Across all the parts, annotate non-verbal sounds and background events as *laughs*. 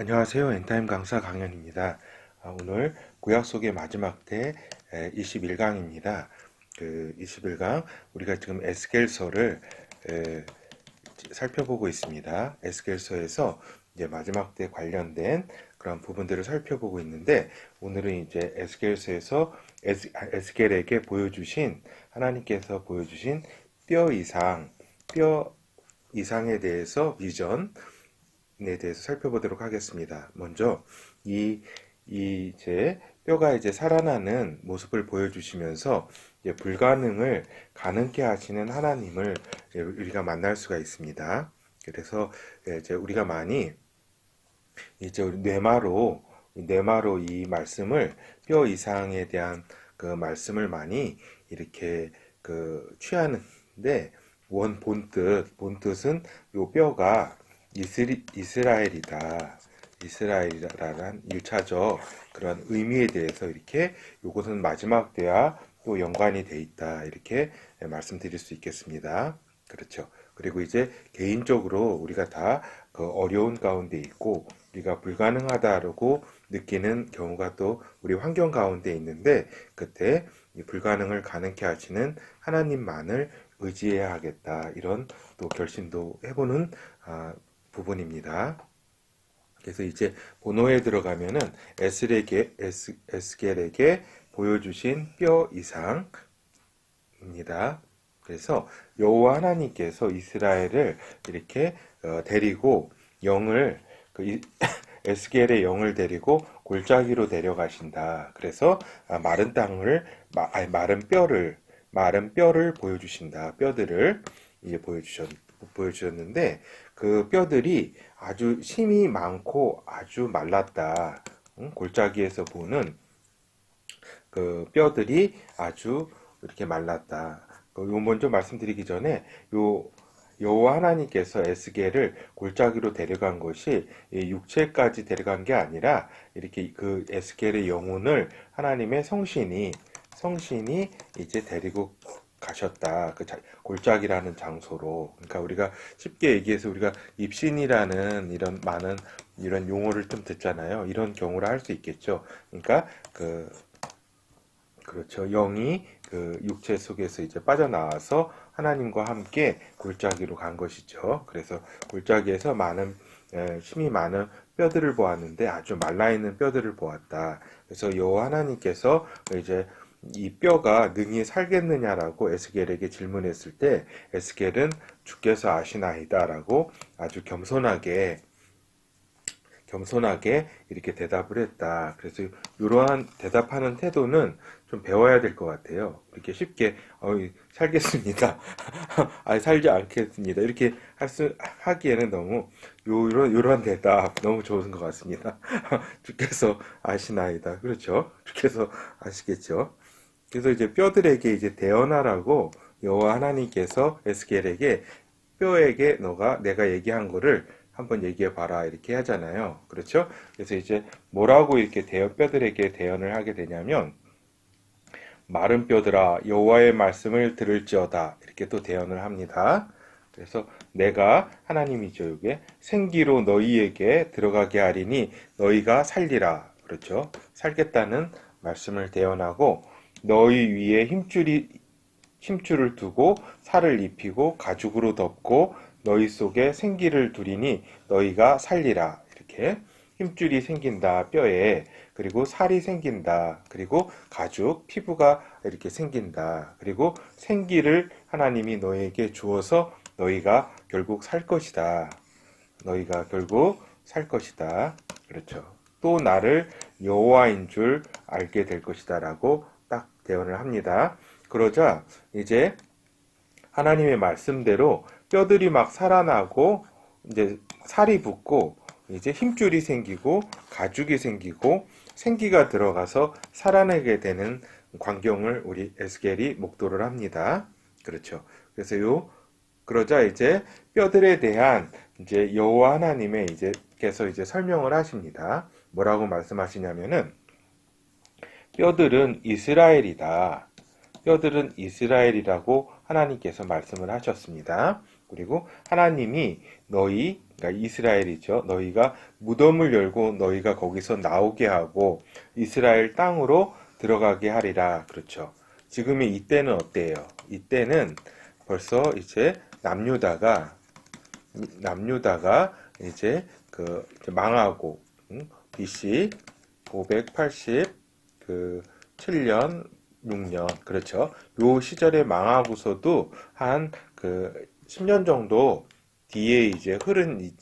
안녕하세요. 엔타임 강사 강연입니다. 아, 오늘 구약 속의 마지막 때 21강입니다. 그 21강 우리가 지금 에스겔서를 에, 살펴보고 있습니다. 에스겔서에서 이제 마지막 때 관련된 그런 부분들을 살펴보고 있는데 오늘은 이제 에스겔서에서 에스, 아, 에스겔에게 보여주신 하나님께서 보여주신 뼈 이상 뼈 이상에 대해서 비전 에 대해서 살펴보도록 하겠습니다. 먼저 이, 이 이제 뼈가 이제 살아나는 모습을 보여주시면서 불가능을 가능케 하시는 하나님을 우리가 만날 수가 있습니다. 그래서 이제 우리가 많이 이제 뇌마로 뇌마로 이 말씀을 뼈 이상에 대한 그 말씀을 많이 이렇게 그 취하는데 원 본뜻 본뜻은 요 뼈가 이스리, 이스라엘이다. 이스라엘이라는 일차적 그런 의미에 대해서 이렇게 요것은 마지막 때와 또 연관이 돼 있다. 이렇게 말씀드릴 수 있겠습니다. 그렇죠. 그리고 이제 개인적으로 우리가 다 그 어려운 가운데 있고 우리가 불가능하다고 느끼는 경우가 또 우리 환경 가운데 있는데 그때 이 불가능을 가능케 하시는 하나님만을 의지해야 하겠다. 이런 또 결심도 해보는 아, 부분입니다. 그래서 이제 본호에 들어가면은 에스겔에게 에스, 에스겔에게 보여주신 뼈 이상입니다. 그래서 여호와 하나님께서 이스라엘을 이렇게 어, 데리고 영을 그 이, *laughs* 에스겔의 영을 데리고 골짜기로 데려가신다. 그래서 아, 마른 땅을 마, 아니, 마른 뼈를 마른 뼈를 보여주신다. 뼈들을 이제 보여주셨 보여주셨는데 그 뼈들이 아주 힘이 많고 아주 말랐다. 응? 골짜기에서 보는 그 뼈들이 아주 이렇게 말랐다. 요 먼저 말씀드리기 전에 요 여호와 하나님께서 에스겔을 골짜기로 데려간 것이 육체까지 데려간 게 아니라 이렇게 그 에스겔의 영혼을 하나님의 성신이 성신이 이제 데리고 가셨다. 그 골짜기라는 장소로. 그러니까 우리가 쉽게 얘기해서 우리가 입신이라는 이런 많은 이런 용어를 좀 듣잖아요. 이런 경우를 할 수 있겠죠. 그러니까 그 그렇죠. 영이 그 육체 속에서 이제 빠져나와서 하나님과 함께 골짜기로 간 것이죠. 그래서 골짜기에서 많은 힘이 많은 뼈들을 보았는데 아주 말라 있는 뼈들을 보았다. 그래서 여호와 하나님께서 이제 이 뼈가 능히 살겠느냐라고 에스겔에게 질문했을 때 에스겔은 주께서 아시나이다라고 아주 겸손하게 겸손하게 이렇게 대답을 했다. 그래서 이러한 대답하는 태도는 좀 배워야 될 것 같아요. 이렇게 쉽게 어, 살겠습니다. *laughs* 아 살지 않겠습니다. 이렇게 할 수 하기에는 너무 요런 요런 대답 너무 좋은 것 같습니다. *laughs* 주께서 아시나이다. 그렇죠? 주께서 아시겠죠? 그래서 이제 뼈들에게 이제 대언하라고 여호와 하나님께서 에스겔에게 뼈에게 너가 내가 얘기한 거를 한번 얘기해 봐라 이렇게 하잖아요. 그렇죠? 그래서 이제 뭐라고 이렇게 대언 뼈들에게 대언을 하게 되냐면 마른 뼈들아 여호와의 말씀을 들을지어다 이렇게 또 대언을 합니다. 그래서 내가 하나님이죠 이게 생기로 너희에게 들어가게 하리니 너희가 살리라 그렇죠? 살겠다는 말씀을 대언하고 너희 위에 힘줄이 힘줄을 두고 살을 입히고 가죽으로 덮고 너희 속에 생기를 두리니 너희가 살리라. 이렇게 힘줄이 생긴다 뼈에. 그리고 살이 생긴다. 그리고 가죽 피부가 이렇게 생긴다. 그리고 생기를 하나님이 너희에게 주어서 너희가 결국 살 것이다. 너희가 결국 살 것이다. 그렇죠. 또 나를 여호와인 줄 알게 될 것이다라고 대언을 합니다. 그러자 이제 하나님의 말씀대로 뼈들이 막 살아나고 이제 살이 붙고 이제 힘줄이 생기고 가죽이 생기고 생기가 들어가서 살아내게 되는 광경을 우리 에스겔이 목도를 합니다. 그렇죠. 그래서 요 그러자 이제 뼈들에 대한 이제 여호와 하나님의 이제 께서 이제 설명을 하십니다. 뭐라고 말씀하시냐면은 뼈들은 이스라엘이다. 뼈들은 이스라엘이라고 하나님께서 말씀을 하셨습니다. 그리고 하나님이 너희 그러니까 이스라엘이죠. 너희가 무덤을 열고 너희가 거기서 나오게 하고 이스라엘 땅으로 들어가게 하리라. 그렇죠. 지금의 이때는 어때요? 이때는 벌써 이제 남유다가 남유다가 이제 그 망하고 음, BC 580 그 7년 6년 그렇죠. 요 시절에 망하고서도 한 그 10년 정도 뒤에 이제 흐른 이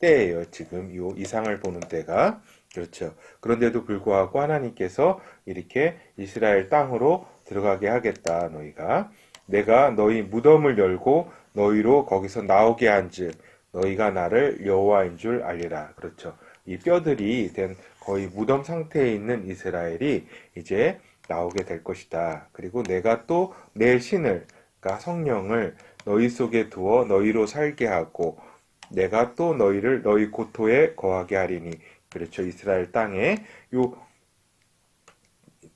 때예요. 지금 요 이상을 보는 때가 그렇죠. 그런데도 불구하고 하나님께서 이렇게 이스라엘 땅으로 들어가게 하겠다 너희가 내가 너희 무덤을 열고 너희로 거기서 나오게 한즉 너희가 나를 여호와인 줄 알리라. 그렇죠. 이 뼈들이 된 거의 무덤 상태에 있는 이스라엘이 이제 나오게 될 것이다. 그리고 내가 또 내 신을, 그러니까 성령을 너희 속에 두어 너희로 살게 하고 내가 또 너희를 너희 고토에 거하게 하리니. 그렇죠. 이스라엘 땅에 요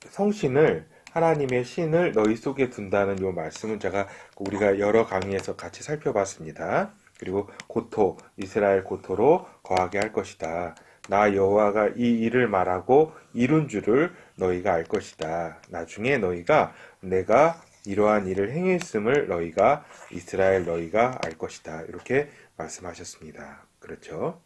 성신을 하나님의 신을 너희 속에 둔다는 요 말씀은 제가 우리가 여러 강의에서 같이 살펴봤습니다. 그리고 고토 이스라엘 고토로 거하게 할 것이다. 나 여호와가 이 일을 말하고 이룬 줄을 너희가 알 것이다. 나중에 너희가 내가 이러한 일을 행했음을 너희가 이스라엘 너희가 알 것이다. 이렇게 말씀하셨습니다. 그렇죠?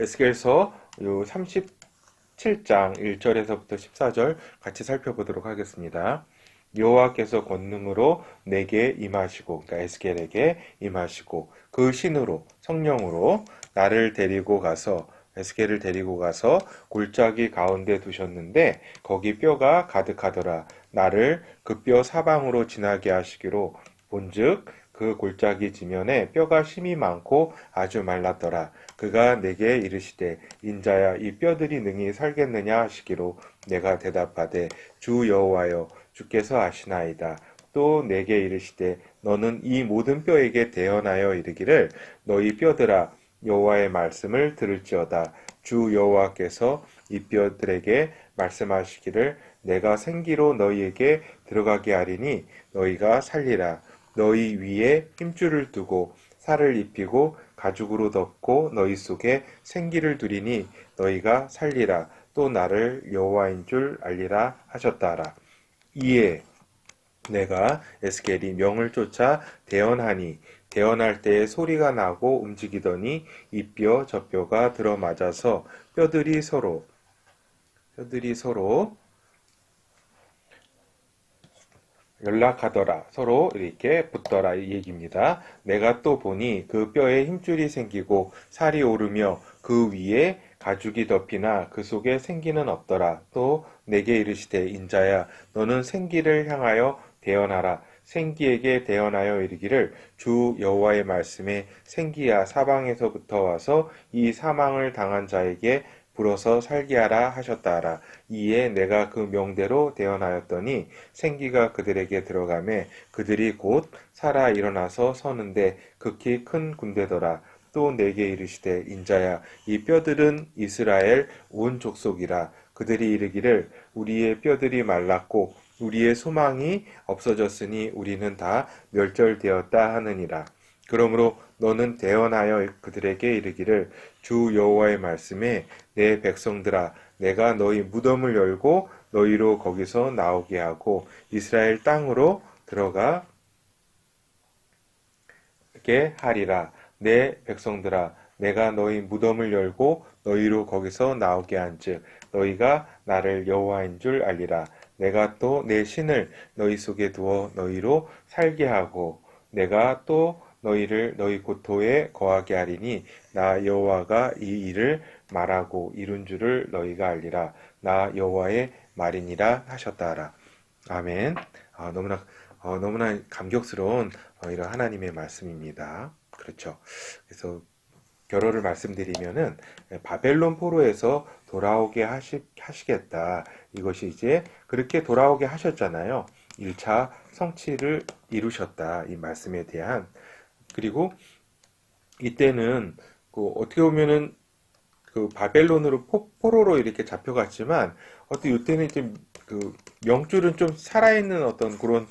에스겔서 요 37장 1절에서부터 14절 같이 살펴보도록 하겠습니다. 여호와께서 권능으로 내게 임하시고 그러니까 에스겔에게 임하시고 그 신으로 성령으로 나를 데리고 가서 에스겔을 데리고 가서 골짜기 가운데 두셨는데 거기 뼈가 가득하더라. 나를 그 뼈 사방으로 지나게 하시기로. 본즉 그 골짜기 지면에 뼈가 심이 많고 아주 말랐더라 그가 내게 이르시되 인자야 이 뼈들이 능히 살겠느냐 하시기로 내가 대답하되 주 여호와여 주께서 아시나이다. 또 내게 이르시되 너는 이 모든 뼈에게 대언하여 이르기를 너희 뼈들아 여호와의 말씀을 들을지어다. 주 여호와께서 이 뼈들에게 말씀하시기를 내가 생기로 너희에게 들어가게 하리니 너희가 살리라. 너희 위에 힘줄을 두고 살을 입히고 가죽으로 덮고 너희 속에 생기를 두리니 너희가 살리라. 또 나를 여호와인 줄 알리라 하셨다라. 이에 내가 에스겔이 명을 쫓아 대언하니 대언할 때에 소리가 나고 움직이더니 이 뼈 저 뼈가 들어맞아서 뼈들이 서로 뼈들이 서로 연락하더라. 서로 이렇게 붙더라. 이 얘기입니다. 내가 또 보니 그 뼈에 힘줄이 생기고 살이 오르며 그 위에 가죽이 덮이나 그 속에 생기는 없더라. 또 내게 이르시되 인자야 너는 생기를 향하여 대언하라. 생기에게 대언하여 이르기를 주 여호와의 말씀에 생기야 사방에서부터 와서 이 사망을 당한 자에게 불어서 살게 하라 하셨다라. 이에 내가 그 명대로 대언하였더니 생기가 그들에게 들어가매 그들이 곧 살아 일어나서 서는데 극히 큰 군대더라. 또 내게 이르시되 인자야 이 뼈들은 이스라엘 온 족속이라 그들이 이르기를 우리의 뼈들이 말랐고 우리의 소망이 없어졌으니 우리는 다 멸절되었다 하느니라. 그러므로 너는 대언하여 그들에게 이르기를 주 여호와의 말씀에 내 백성들아 내가 너희 무덤을 열고 너희로 거기서 나오게 하고 이스라엘 땅으로 들어가게 하리라. 내 백성들아 내가 너희 무덤을 열고 너희로 거기서 나오게 한즉 너희가 나를 여호와인 줄 알리라. 내가 또 내 신을 너희 속에 두어 너희로 살게 하고 내가 또 너희를 너희 고토에 거하게 하리니 나 여호와가 이 일을 말하고 이룬 줄을 너희가 알리라 나 여호와의 말이니라 하셨다 하라 아멘 아, 너무나 어, 너무나 감격스러운 어, 이런 하나님의 말씀입니다 그렇죠 그래서 결어를 말씀드리면은 바벨론 포로에서 돌아오게 하시, 하시겠다. 이것이 이제 그렇게 돌아오게 하셨잖아요. 1차 성취를 이루셨다. 이 말씀에 대한. 그리고 이때는 그 어떻게 보면은 그 바벨론으로 포, 포로로 이렇게 잡혀갔지만 어떻게 이때는 좀그 명줄은 좀 살아있는 어떤 그런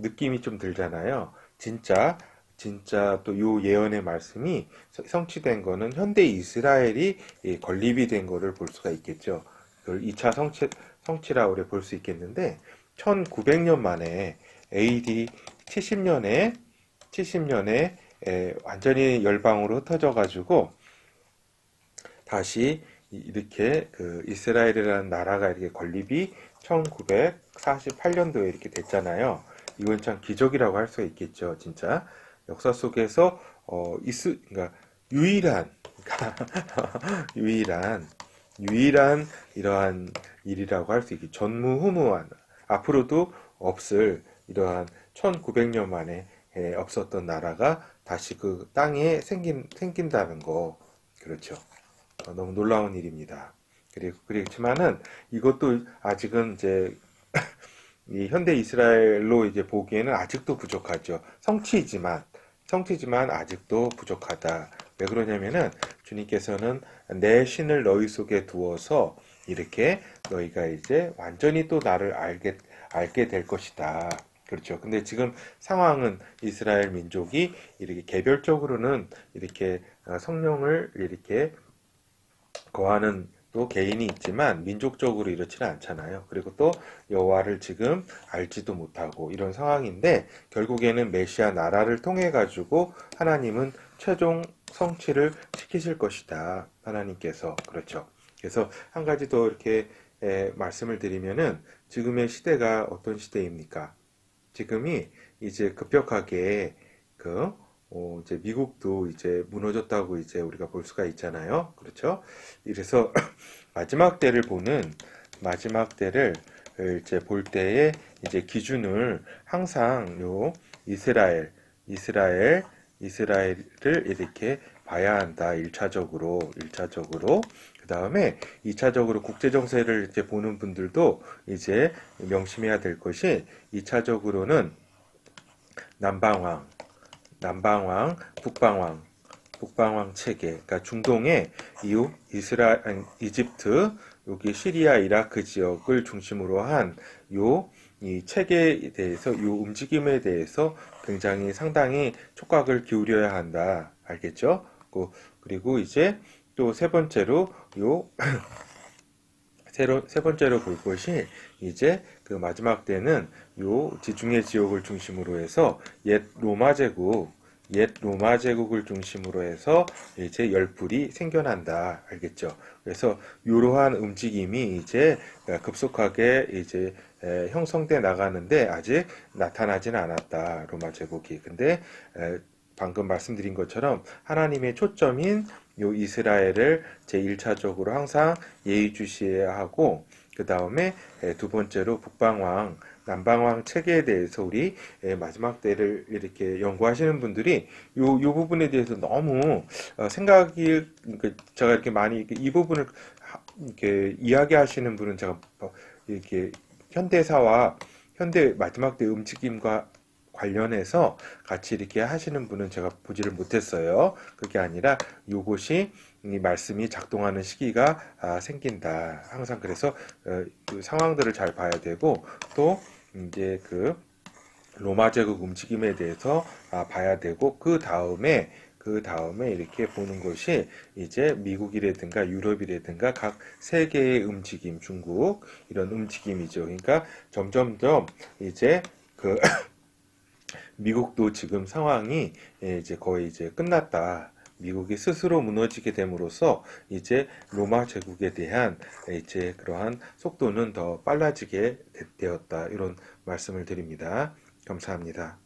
느낌이 좀 들잖아요. 진짜 진짜 또 요 예언의 말씀이 서- 성취된 거는 현대 이스라엘이 이 건립이 된 거를 볼 수가 있겠죠. 그걸 2차 성취, 성취라고 우리 볼 수 있겠는데 1900년 만에 AD 70년에 70년에 완전히 열방으로 흩어져 가지고 다시 이- 이렇게 그 이스라엘이라는 나라가 이렇게 건립이 1948년도에 이렇게 됐잖아요. 이건 참 기적이라고 할 수 있겠죠, 진짜. 역사 속에서 어 이스 그러니까 유일한 그러니까 *laughs* 유일한 유일한 이러한 일이라고 할 수 있겠죠. 전무후무한 앞으로도 없을 이러한 1900년 만에 에, 없었던 나라가 다시 그 땅에 생긴 생긴다는 거 그렇죠. 어, 너무 놀라운 일입니다. 그리고 그렇지만은 이것도 아직은 이제 *laughs* 이 현대 이스라엘로 이제 보기에는 아직도 부족하죠. 성취지만 성취지만 아직도 부족하다. 왜 그러냐면은 주님께서는 내 신을 너희 속에 두어서 이렇게 너희가 이제 완전히 또 나를 알게 알게 될 것이다. 그렇죠. 근데 지금 상황은 이스라엘 민족이 이렇게 개별적으로는 이렇게 어, 성령을 이렇게 거하는 또 개인이 있지만 민족적으로 이렇지는 않잖아요. 그리고 또 여호와를 지금 알지도 못하고 이런 상황인데 결국에는 메시아 나라를 통해 가지고 하나님은 최종 성취를 시키실 것이다. 하나님께서 그렇죠. 그래서 한 가지 더 이렇게 에, 말씀을 드리면은 지금의 시대가 어떤 시대입니까? 지금이 이제 급격하게 그 어, 이제 미국도 이제 무너졌다고 이제 우리가 볼 수가 있잖아요. 그렇죠? 이래서 *clears throat* 마지막 때를 보는 마지막 때를 이제 볼 때에 이제 기준을 항상 요 이스라엘, 이스라엘, 이스라엘을 이렇게 봐야 한다. 1차적으로, 1차적으로. 그 다음에 2차적으로 국제정세를 이제 보는 분들도 이제 명심해야 될 것이 2차적으로는 남방왕, 남방왕, 북방왕, 북방왕 체계, 그러니까 중동의 이후 이스라 아니, 이집트, 여기 시리아, 이라크 지역을 중심으로 한 요 이 체계에 대해서 요 움직임에 대해서 굉장히 상당히 촉각을 기울여야 한다. 알겠죠? 그- 그리고 이제 또 세 번째로 요 *coughs* 새로, 세 번째로 볼 것이 이제 그 마지막 때는 요 지중해 지역을 중심으로 해서 옛 로마 제국, 옛 로마 제국을 중심으로 해서 이제 열불이 생겨난다. 알겠죠? 그래서 이러한 움직임이 이제 급속하게 이제 에, 형성돼 나가는데 아직 나타나지는 않았다. 로마 제국이. 근데 에, 방금 말씀드린 것처럼 하나님의 초점인 요 이스라엘을 제1차적으로 항상 예의주시해야 하고 그 다음에 두 번째로 북방왕, 남방왕 체계에 대해서 우리 에, 마지막 때를 이렇게 연구하시는 분들이 요, 요 부분에 대해서 너무 어, 생각이 그 제가 이렇게 많이 이 부분을 하- 이렇게 이야기하시는 분은 제가 뭐 이렇게 현대사와 현대 마지막 때 움직임과 관련해서 같이 이렇게 하시는 분은 제가 보지를 못했어요. 그게 아니라 요것이 이 말씀이 작동하는 시기가 아, 생긴다. 항상 그래서 어, 그 상황들을 잘 봐야 되고 또 이제 그 로마 제국 움직임에 대해서 아, 봐야 되고 그 다음에 그 다음에 이렇게 보는 것이 이제 미국이라든가 유럽이라든가 각 세계의 움직임, 중국 이런 움직임이죠. 그러니까 점점점 이제 그 미국도 지금 상황이 예, 이제 거의 이제 끝났다. 미국이 스스로 무너지게 됨으로써 이제 로마 제국에 대한 이제 그러한 속도는 더 빨라지게 되- 되었다. 이런 말씀을 드립니다. 감사합니다.